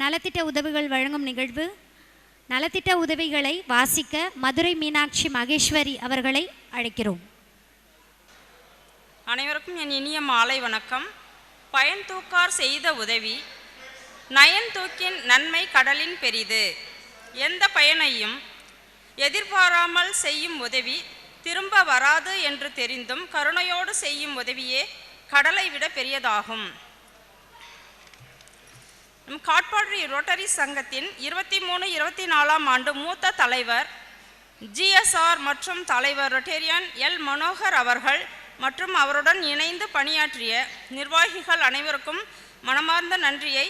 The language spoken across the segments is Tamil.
நலத்திட்ட உதவிகள் வழங்கும் நிகழ்வு. நலத்திட்ட உதவிகளை வாசிக்க மதுரை மீனாட்சி மகேஸ்வரி அவர்களை அழைக்கிறோம். அனைவருக்கும் என் இனிய மாலை வணக்கம். பயன் தூக்கார் செய்த உதவி நயன் தூக்கின் நன்மை கடலின் பெரிது. எந்த பயனையும் எதிர்பாராமல் செய்யும் உதவி திரும்ப வராது என்று தெரிந்தும் கருணையோடு செய்யும் உதவியே கடலை விட பெரியதாகும். நம் காட்பாடி ரோட்டரி சங்கத்தின் இருபத்தி மூணு இருபத்தி நாலாம் ஆண்டு மூத்த தலைவர் ஜிஎஸ்ஆர் மற்றும் தலைவர் ரொட்டேரியன் எல். மனோகர் அவர்கள் மற்றும் அவருடன் இணைந்து பணியாற்றிய நிர்வாகிகள் அனைவருக்கும் மனமார்ந்த நன்றியை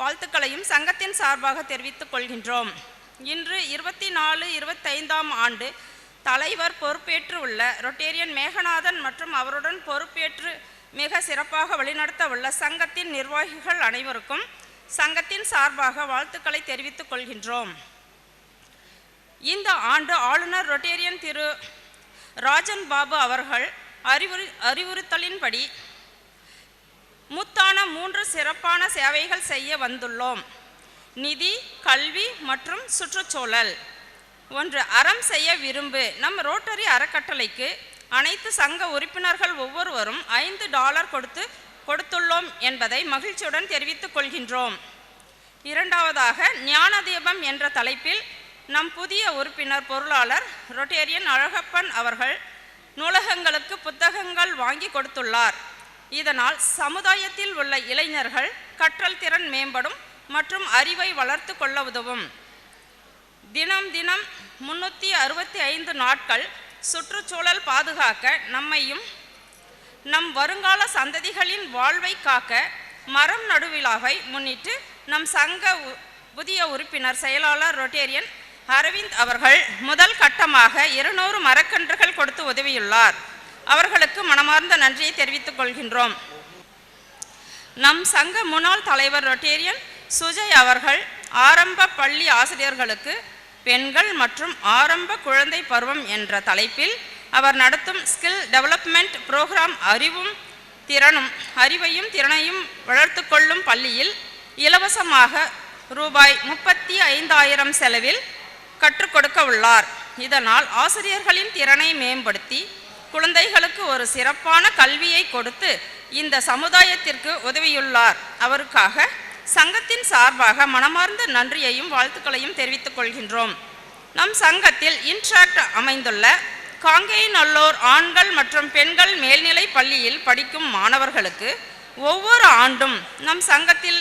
வாழ்த்துக்களையும் சங்கத்தின் சார்பாக தெரிவித்துக் கொள்கின்றோம். இன்று இருபத்தி நாலு இருபத்தைந்தாம் ஆண்டு தலைவர் பொறுப்பேற்று உள்ள ரொட்டேரியன் மேகநாதன் மற்றும் அவருடன் பொறுப்பேற்று மிக சிறப்பாக வழிநடத்த உள்ள சங்கத்தின் நிர்வாகிகள் அனைவருக்கும் சங்கத்தின் சார்பாக வாழ்த்துக்களை தெரிவித்துக் கொள்கின்றோம். இந்த ஆண்டு ஆளுநர் ரொட்டேரியன் திரு. ராஜன் பாபு அவர்கள் அறிவுறு அறிவுறுத்தலின்படி முத்தான மூன்று சிறப்பான சேவைகள் செய்ய வந்துள்ளோம். நிதி கல்வி மற்றும் சுற்றுச்சூழல். ஒன்று அறம் செய்ய விரும்பு. நம் ரோட்டரி அறக்கட்டளைக்கு அனைத்து சங்க உறுப்பினர்கள் ஒவ்வொருவரும் ஐந்து டாலர் கொடுத்து கொடுத்துள்ளோம் என்பதை மகிழ்ச்சியுடன் தெரிவித்துக் கொள்கின்றோம். இரண்டாவதாக ஞான தீபம் என்ற தலைப்பில் நம் புதிய உறுப்பினர் பொருளாளர் ரொட்டேரியன் அழகப்பன் அவர்கள் நூலகங்களுக்கு புத்தகங்கள் வாங்கி கொடுத்துள்ளார். இதனால் சமுதாயத்தில் உள்ள இளைஞர்கள் கற்றல் திறன் மேம்படும் மற்றும் அறிவை வளர்த்து கொள்ள உதவும். தினம் தினம் முன்னூற்றி அறுபத்தி ஐந்து நாட்கள் சுற்றுச்சூழல் பாதுகாக்க நம்மையும் நம் வருங்கால சந்ததிகளின் வாழ்வை காக்க மரம் நடுவிழாவை முன்னிட்டு நம் சங்க உ- புதிய உறுப்பினர் செயலாளர் ரொட்டேரியன் அரவிந்த் அவர்கள் முதல் கட்டமாக இருநூறு மரக்கன்றுகள் கொடுத்து உதவியுள்ளார். அவர்களுக்கு மனமார்ந்த நன்றியை தெரிவித்துக் கொள்கின்றோம். நம் சங்க முன்னாள் தலைவர் ரொட்டேரியன் சுஜய் அவர்கள் ஆரம்ப பள்ளி ஆசிரியர்களுக்கு பெண்கள் மற்றும் ஆரம்ப குழந்தை பருவம் என்ற தலைப்பில் அவர் நடத்தும் ஸ்கில் டெவலப்மெண்ட் புரோகிராம் அறிவும் திறனும் அறிவையும் திறனையும் வளர்த்து கொள்ளும் பள்ளியில் இலவசமாக ரூபாய் முப்பத்தி ஐந்தாயிரம் செலவில் கற்றுக் கொடுக்க உள்ளார். இதனால் ஆசிரியர்களின் திறனை மேம்படுத்தி குழந்தைகளுக்கு ஒரு சிறப்பான கல்வியை கொடுத்து இந்த சமுதாயத்திற்கு உதவியுள்ளார். அவருக்காக சங்கத்தின் சார்பாக மனமார்ந்த நன்றியையும் வாழ்த்துக்களையும் தெரிவித்துக் கொள்கின்றோம். நம் சங்கத்தில் இன்ட்ராக்ட் அமைந்துள்ள காங்கேயநல்லூர் ஆண்கள் மற்றும் பெண்கள் மேல்நிலை பள்ளியில் படிக்கும் மாணவர்களுக்கு ஒவ்வொரு ஆண்டும் நம் சங்கத்தில்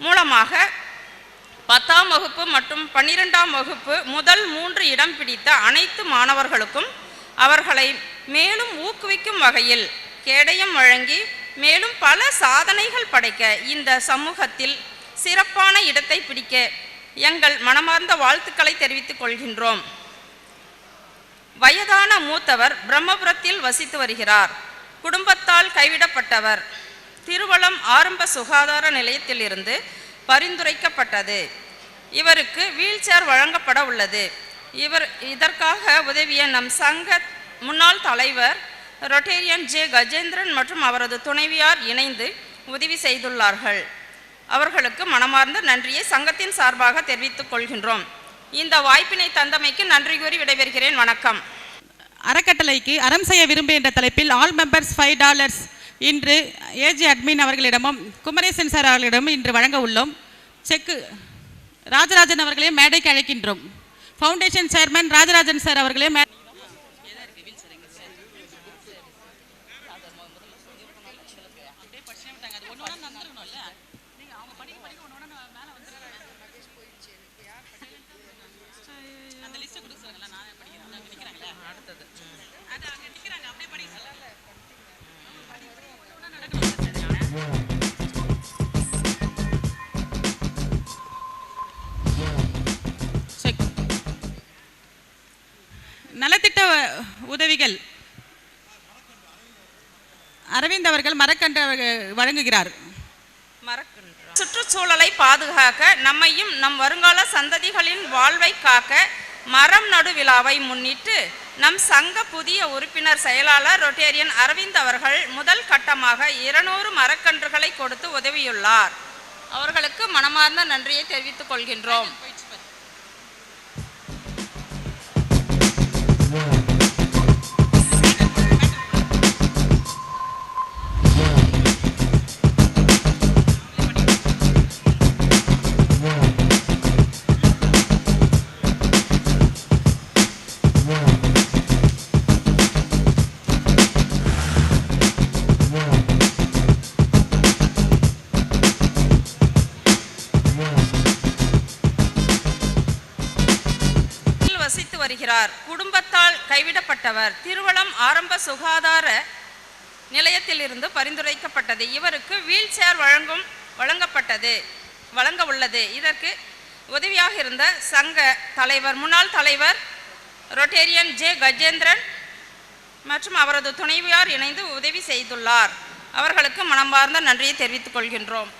மூலமாக பத்தாம் வகுப்பு மற்றும் பன்னிரெண்டாம் வகுப்பு முதல் மூன்று இடம் பிடித்த அனைத்து மாணவர்களுக்கும் அவர்களை மேலும் ஊக்குவிக்கும் வகையில் கேடயம் வழங்கி மேலும் பல சாதனைகள் படைக்க இந்த சமூகத்தில் சிறப்பான இடத்தை பிடிக்க எங்கள் மனமார்ந்த வாழ்த்துக்களை தெரிவித்துக் கொள்கின்றோம். வயதான மூத்தவர் பிரம்மபுரத்தில் வசித்து வருகிறார். குடும்பத்தால் கைவிடப்பட்டவர். திருவளம் ஆரம்ப சுகாதார நிலையத்திலிருந்து பரிந்துரைக்கப்பட்டது. இவருக்கு வீல்சேர் வழங்கப்பட உள்ளது. இவர் இதற்காக உதவிய நம் சங்க முன்னாள் தலைவர் ரொட்டேரியன் ஜே. கஜேந்திரன் மற்றும் அவரது துணைவியார் இணைந்து உதவி செய்துள்ளார்கள். அவர்களுக்கு மனமார்ந்த நன்றியை சங்கத்தின் சார்பாக தெரிவித்துக் கொள்கின்றோம். இந்த வாய்ப்பினை தந்தமைக்கு நன்றி கூறி விடைபெறுகிறேன். வணக்கம். அறக்கட்டளைக்கு அறம் செய்ய விரும்பு என்ற தலைப்பில் ஆல் மெம்பர்ஸ் ஃபைவ் டாலர்ஸ் இன்று ஏஜி அட்மின் அவர்களிடமும் குமரேசன் சார் அவர்களிடமும் இன்று வழங்க உள்ளோம். செக்கு ராஜராஜன் அவர்களையும் மேடைக்கு அழைக்கின்றோம். ஃபவுண்டேஷன் சேர்மன் ராஜராஜன் சார் அவர்களையும் உதவிகள். அரவிந்த் அவர்கள் மரக்கன்று வழங்குகிறார். சுற்றுச்சூழலை பாதுகாக்க நம்மையும் நம் வருங்கால சந்ததிகளின் வாழ்வை காக்க மரம் நடு விழாவை முன்னிட்டு நம் சங்க புதிய உறுப்பினர் செயலாளர் ரொட்டேரியன் அரவிந்த் அவர்கள் முதல் கட்டமாக இருநூறு மரக்கன்றுகளை கொடுத்து உதவியுள்ளார். அவர்களுக்கு மனமார்ந்த நன்றியை தெரிவித்துக் கொள்கின்றோம். குடும்பத்தால் கைவிடப்பட்டவர். திருவளம் ஆரம்ப சுகாதார நிலையத்திலிருந்து பரிந்துரைக்கப்பட்டது. இவருக்கு வீல் சேர் வழங்கும் வழங்கப்பட்டது வழங்க உள்ளது. இதற்கு உதவியாக இருந்த சங்க தலைவர் முன்னாள் தலைவர் ரொட்டேரியன் ஜே. கஜேந்திரன் மற்றும் அவரது துணைவியார் இணைந்து உதவி செய்துள்ளார். அவர்களுக்கு மனமார்ந்த நன்றியை தெரிவித்துக் கொள்கின்றோம்.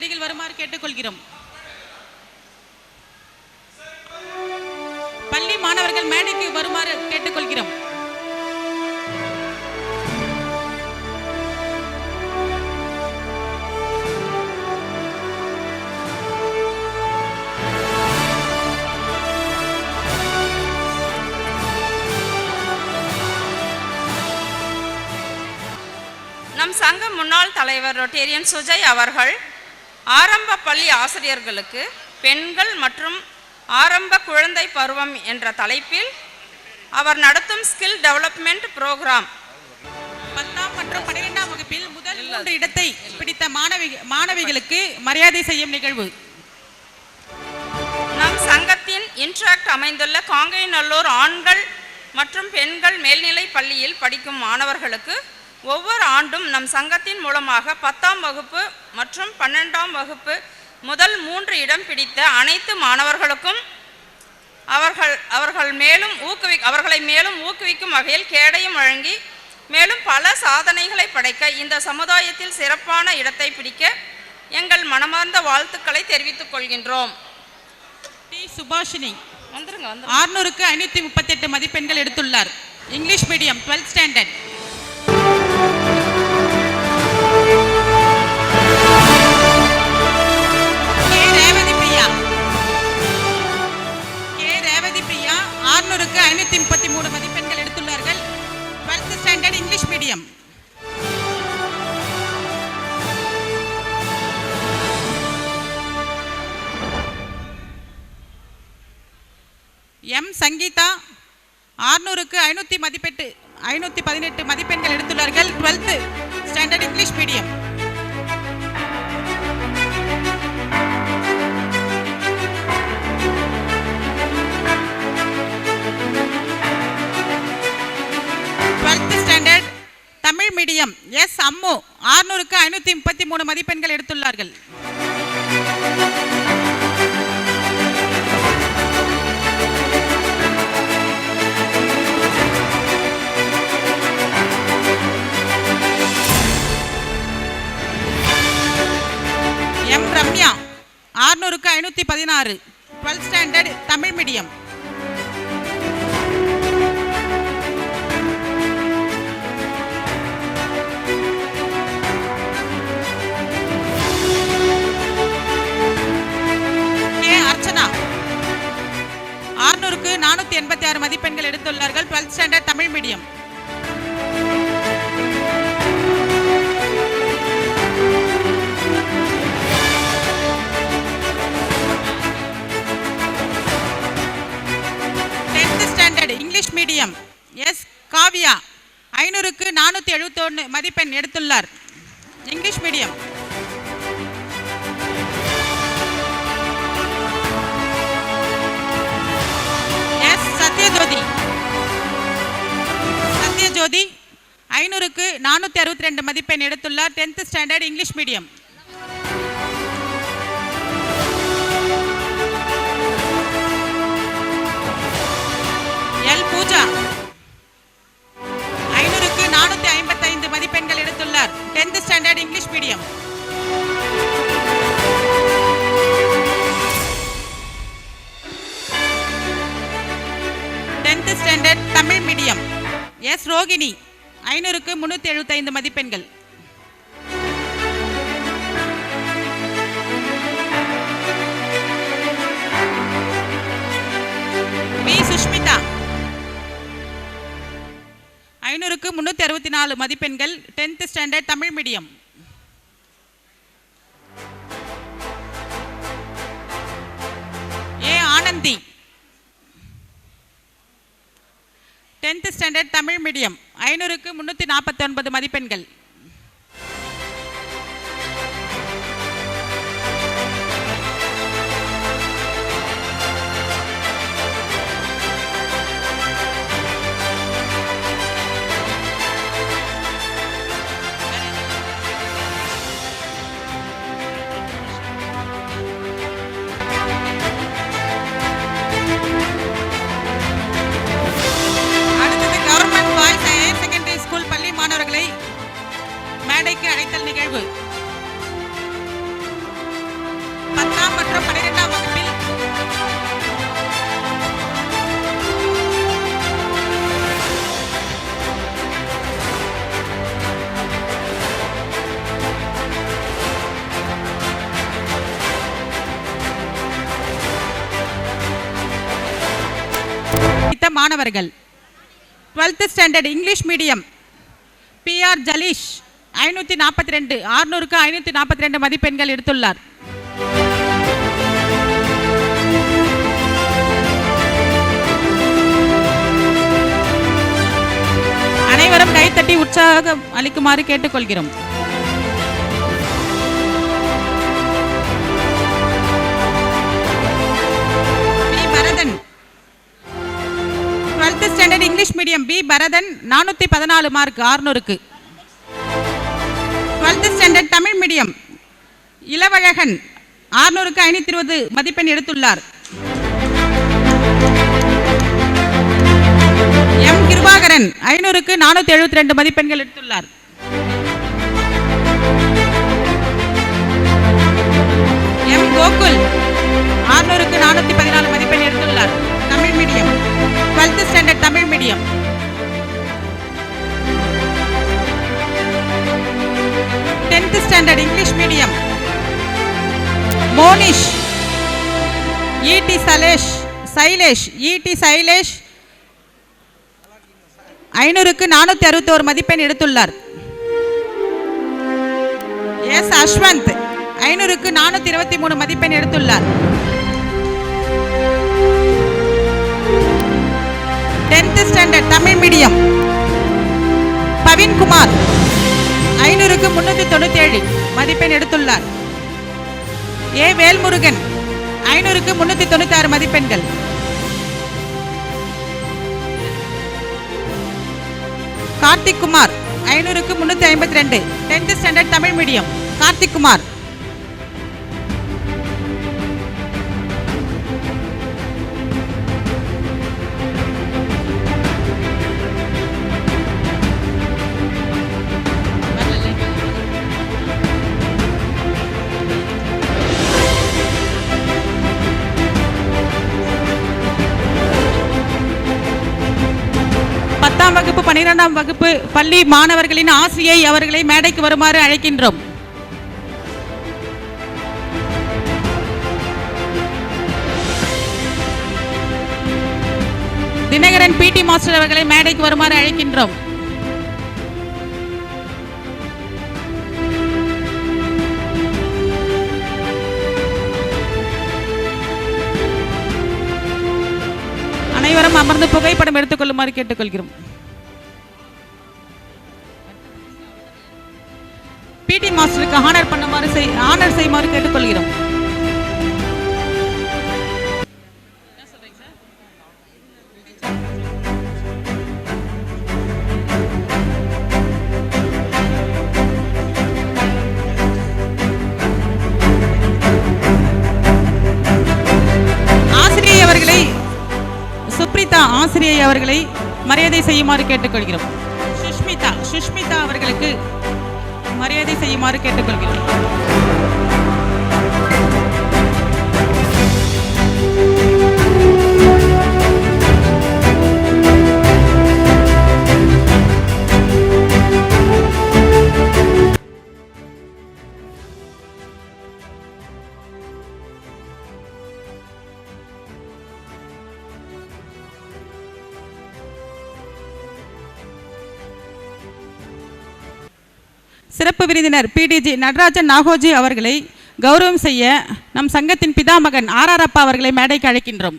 நீங்கள் வருமாறு கேட்டுக்கொள்கிறோம். பள்ளி மாணவர்கள் மேடைக்கு வருமாறு கேட்டுக்கொள்கிறோம். நம் சங்க முன்னாள் தலைவர் ரொட்டேரியன் சுஜய் அவர்கள் ஆரம்ப பள்ளி ஆசிரியர்களுக்கு பெண்கள் மற்றும் ஆரம்ப குழந்தை பருவம் என்ற தலைப்பில் அவர் நடத்தும் ஸ்கில் டெவலப்மெண்ட் புரோகிராம் பத்தாம் மற்றும் பன்னிரெண்டாம் வகுப்பில் முதல் மூன்று இடத்தை பிடித்த மாணவி மாணவிகளுக்கு மரியாதை செய்யும் நிகழ்வு. நம் சங்கத்தின் இன்ட்ராக்ட் அமைந்துள்ள காங்கைநல்லூர் ஆண்கள் மற்றும் பெண்கள் மேல்நிலை பள்ளியில் படிக்கும் மாணவர்களுக்கு ஒவ்வொரு ஆண்டும் நம் சங்கத்தின் மூலமாக பத்தாம் வகுப்பு மற்றும் பன்னெண்டாம் வகுப்பு முதல் மூன்று இடம் பிடித்த அனைத்து மாணவர்களுக்கும் அவர்கள் அவர்கள் மேலும் ஊக்குவி அவர்களை மேலும் ஊக்குவிக்கும் வகையில் கேடயம் வழங்கி மேலும் பல சாதனைகளை படைக்க இந்த சமுதாயத்தில் சிறப்பான இடத்தை பிடிக்க எங்கள் மனமார்ந்த வாழ்த்துக்களை தெரிவித்துக் கொள்கின்றோம். டி. சுபாஷினி வந்துருங்க வந்துருங்க. ஆறுநூறுக்கு ஐநூற்றி முப்பத்தெட்டு மதிப்பெண்கள் எடுத்துள்ளார். English medium 12th standard. English medium. M. Sangeetha ஆறுநூறுக்கு ஐநூற்றி மதிப்பெட்டு ஐநூற்றி பதினெட்டு மதிப்பெண்கள் எடுத்துள்ளார்கள். 12th standard English medium. Medium. S Ammu. ஆறுநூறுக்கு ஐநூற்றி முப்பத்தி மூணு மதிப்பெண்கள் எடுத்துள்ளார்கள். எம் ரம்யா. ஆறுநூறுக்கு ஐநூற்றி பதினாறு. Twelfth standard Tamil medium. ஆறுநூறுக்கு நானூற்றி எண்பத்தி ஆறு மதிப்பெண்கள் எடுத்துள்ளார்கள். Twelfth standard Tamil medium. Tenth standard English medium. S. Kavya ஐநூறுக்கு நானூற்றி எழுபத்தொன்று மதிப்பெண் எடுத்துள்ளார். English medium. சத்யஜோதி. சத்யஜோதி ஐநூறுக்கு நானூற்றி அறுபத்தி ரெண்டு மதிப்பெண் எடுத்துள்ளார். Tenth standard English medium L Pooja. ஐநூறுக்கு நானூற்றி ஐம்பத்தைந்து மதிப்பெண்கள் எடுத்துள்ளார். Tenth standard English medium Rohini ஐநூறுக்கு முந்நூற்றி எழுபத்தைந்து மதிப்பெண்கள். பி. சுஷ்மிதா. ஐநூறுக்கு முந்நூற்றி அறுபத்தி நாலு மதிப்பெண்கள் tenth standard Tamil medium. A. Anandhi. Tenth standard Tamil medium ஐநூறுக்கு முந்நூற்றி நாற்பத்தி ஒன்பது மதிப்பெண்கள். மாணவர்கள். Twelfth standard English medium PR Jalish ஐநூற்றி நாற்பத்தி ரெண்டு ஆறுநூறுக்கு ஐநூற்றி நாற்பத்தி ரெண்டு மதிப்பெண்கள் எடுத்துள்ளார். அனைவரும் கைத்தட்டி உற்சாகம் அளிக்குமாறு கேட்டுக்கொள்கிறோம். Standard English medium B Bharathan நானூற்றி பதினாலு mark ஆறுநூறுக்கு. Twelfth standard Tamil medium Ilavazhagan ஆறுநூறுக்கு ஐநூற்றி இருபது மதிப்பெண் எடுத்துள்ளார். எம் கிருபாகரன் ஐநூறுக்கு நானூற்றி எழுபத்தி ரெண்டு மதிப்பெண்கள் எடுத்துள்ளார். சைலேஷ் இடி சைலேஷ். ஐநூறுக்கு நானூற்றி அறுபத்தோரு மதிப்பெண் எடுத்துள்ளார். எஸ் அஸ்வந்த் ஐநூறுக்கு நானூற்றி இருபத்தி மூணு மதிப்பெண் எடுத்துள்ளார். Tenth standard Tamil medium. Pavinkumar ஐநூறுக்கு முன்னூற்றி தொண்ணூற்றி ஏழு மதிப்பெண் எடுத்துள்ளார். ஏ வேல்முருகன் ஐநூறுக்கு முன்னூற்றி தொண்ணூற்றி ஆறு மதிப்பெண்கள். கார்த்திக் குமார் ஐநூறுக்கு முன்னூற்றி ஐம்பத்தி ரெண்டு. Tenth standard Tamil medium Karthik Kumar. பனிரெண்டாம் வகுப்பு வகுப்பு பள்ளி மாணவர்களின் ஆசிரியை அவர்களை மேடைக்கு வருமாறு அழைக்கின்றோம். தினகரன் பிடி மாஸ்டர் அவர்களை மேடைக்கு வருமாறு அழைக்கின்றோம். அனைவரும் அமர்ந்து புகைப்படம் எடுத்துக்கொள்ளுமாறு கேட்டுக்கொள்கிறோம். பிடி மாஸ்டருக்கு ஆனர் பண்ணுமாறு செய் ஆனர் செய்யுமாறு கேட்டுக்கொள்கிறோம். ஆசிரியை அவர்களை சுப்ரிதா ஆசிரியை அவர்களை மரியாதை செய்யுமாறு கேட்டுக்கொள்கிறோம். சுஷ்மிதா சுஷ்மிதா அவர்களுக்கு மரியாதை செய்யுமாறு கேட்டுக்கொள்கிறேன். சிறப்பு விருந்தினர் பிடிஜி நடராஜன் நாகோஜி அவர்களை கௌரவம் செய்ய நம் சங்கத்தின் பிதாமகன் ஆர் அப்பா அவர்களை மேடைக்கு அழைக்கின்றோம்.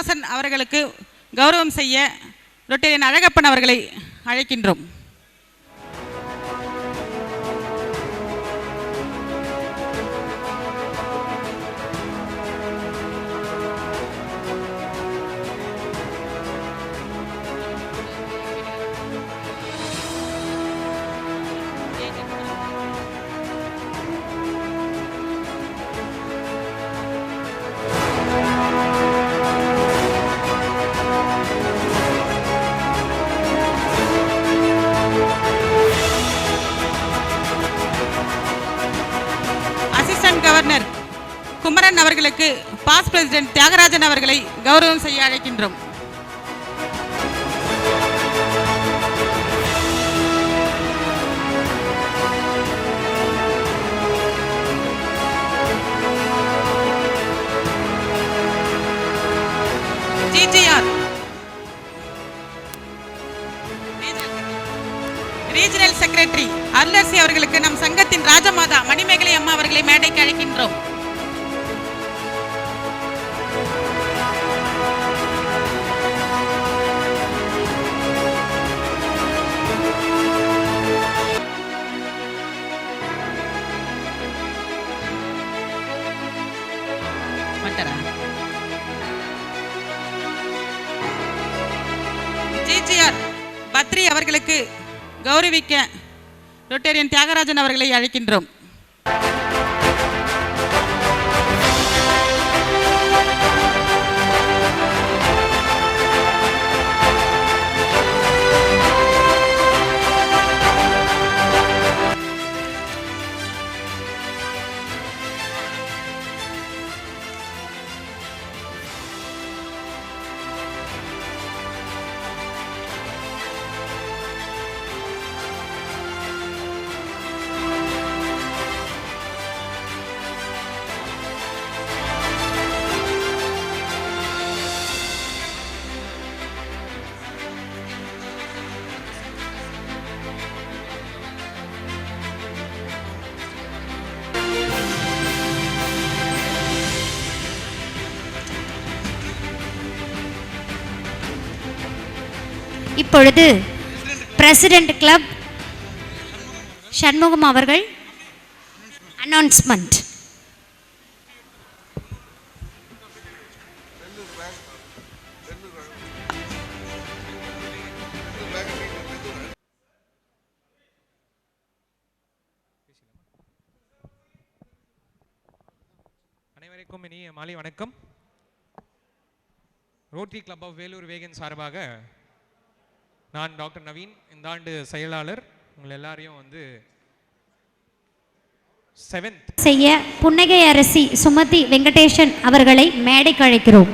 கண்ணதாசன் அவர்களுக்கு கௌரவம் செய்ய ரொட்டேரியன் அழகப்பன் அவர்களை அழைக்கின்றோம். பிரசிடென்ட் தியாகராஜன் அவர்களை கௌரவம் செய்ய அழைக்கின்றோம். ஜிஜிஆர் ரீஜனல் செக்ரட்டரி அருளரசி அவர்களுக்கு நம் சங்கத்தின் ராஜமாதா மணிமேகலை அம்மா அவர்களை மேடைக்கு அழைக்கின்றோம். பத்ரி அவர்களுக்கு கௌரவிக்க ரொட்டேரியன் தியாகராஜன் அவர்களை அழைக்கின்றோம். இப்பொழுது பிரசிடென்ட் கிளப் சண்முகம் அவர்கள் அனௌன்ஸ்மெண்ட் அனைவருக்கும் இனிய மாலை வணக்கம். ரோட்டரி கிளப் ஆஃப் வேலூர் வேகன் சார்பாக நான் டாக்டர் நவீன் இந்த ஆண்டு செயலாளர். உங்கள் எல்லாரையும் வந்து செவன்த் செய்ய புன்னகை அரசி சுமதி வெங்கடேசன் அவர்களை மேடைக்கு அழைக்கிறோம்.